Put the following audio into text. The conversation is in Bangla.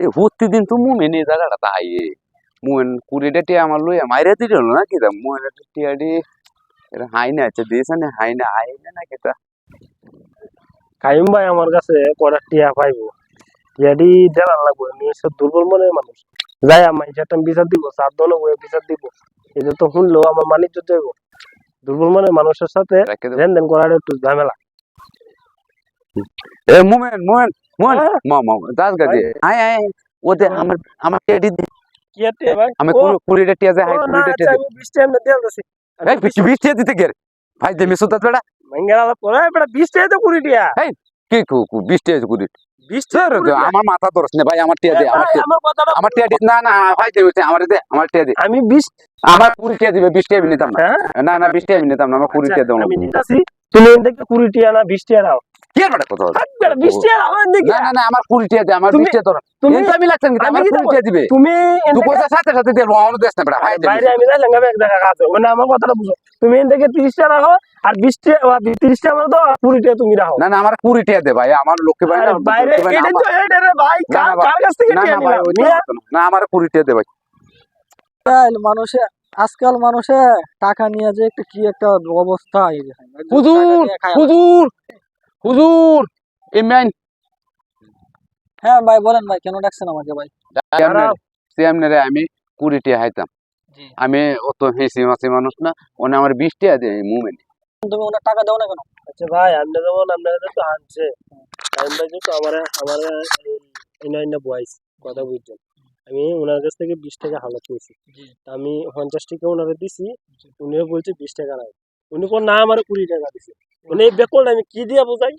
এ প্রতিদিন তো মুমেন এই জায়গাটা তাই মুমেন কুড়িটা টিয়া আমার লইয়া মাইরে দিল না কি মুমেন টিয়াডি এটা হাই না আছে দিয়েছে না হাই না হাই না না কেটা কাইম ভাই আমার কাছে কটা টিয়া পাইবো। টিয়াডি দেওয়া লাগবে সব দুর্বল মনের মানুষ। যাই আমার একটা বিচার দিব চার দল বিচার দিব। এটা তো শুনলো আমার মানিজ্য যাইব। দুর্বল মনের মানুষের সাথে। লেনদেন করার একটু ঝামেলা। এ মুমেন মুমেন মুমেন হ্যাঁ। মা মা দাস গাজি আয় আয় ওতে আমার আমার দে। কি ভাই? আমি ও, কুড়িটা টিয়া যায় আচ্ছা, টিয়া আমি বিশ টাইম না দিয়ে দিছি এই বিশ বিশ টিয়া দিতে গের ভাই দে মিসুত বেটা বিশ টাই তো কুড়ি টিয়া। কি কু কু কুড়ি বিশ স্যার আমার মাথা ধরছ না ভাই আমার টিয়া দে আমার টিয়া। আমার টিয়া দে না না ভাই দে আমার দে আমার টিয়া দে। আমি বিশ আমার কুড়ি টিয়া দিবে বিশ টিয়া আমি নিতাম না। হ্যাঁ? না না বিশ টিয়া আমি নিতাম না আমার কুড়ি টিয়া দেবো আমি দিতাছি তুমি টিয়া না বিশ টিয়া নাও। বেটা না না আমার দে আমার তুমি আমি লাগছেন কি আমি দেবো? তুমি তুই পয়সা সাথে সাথে দিয়ে আমার দেশ না বেটা বাইরে আমি যাই লেঙ্গা এক জায়গা কাজ মানে আমার কথাটা বুঝো। তুমি এদিকে তিরিশ টাকা রাখো আর বিশ টাকা তিরিশ টাকা দাও আর কুড়ি টাকা তুমি রাখো। না না আমার কুড়ি টিয়া দে ভাই আমার লক্ষ্মী ভাই বাইরে লক্ষ্মী ভাই না, এটা তো এটা রে ভাই কার কার কাছ থেকে না ভাই নিলাম? ওইটা নিয়ে হতো না। না আমার কুড়ি টিয়া দে ভাই। আজকাল মানুষে আজকাল মানুষে টাকা নিয়ে যে একটা কি একটা অবস্থা হুজুর। হুজুর! হুজুর এই ম্যান হ্যাঁ ভাই বলেন ভাই কেন ডাকছেন আমাকে ভাই। সেমনে রে আমি কুড়ি টিয়া হাইতাম জি। আমি অত হেসি মাসি মানুষ না ওনে আমার বিশ টিয়া দে মুমেন্ট তুমি ওনার টাকা দাও না কেন? আচ্ছা ভাই আপনি যেমন আপনাদের তো আনছে টাইম ভাই কিন্তু আমার আমার এনে এনে বয়স কথা বুঝছেন? আমি ওনার কাছ থেকে বিশ টাকা হালত পেয়েছি তা আমি পঞ্চাশ টাকা ওনারে দিছি উনিও বলছে বিশ টাকা রাখ উনি কোন না আমার কুড়ি টাকা দিছে। মানে এই বেকল আমি কি দিয়া বোঝাই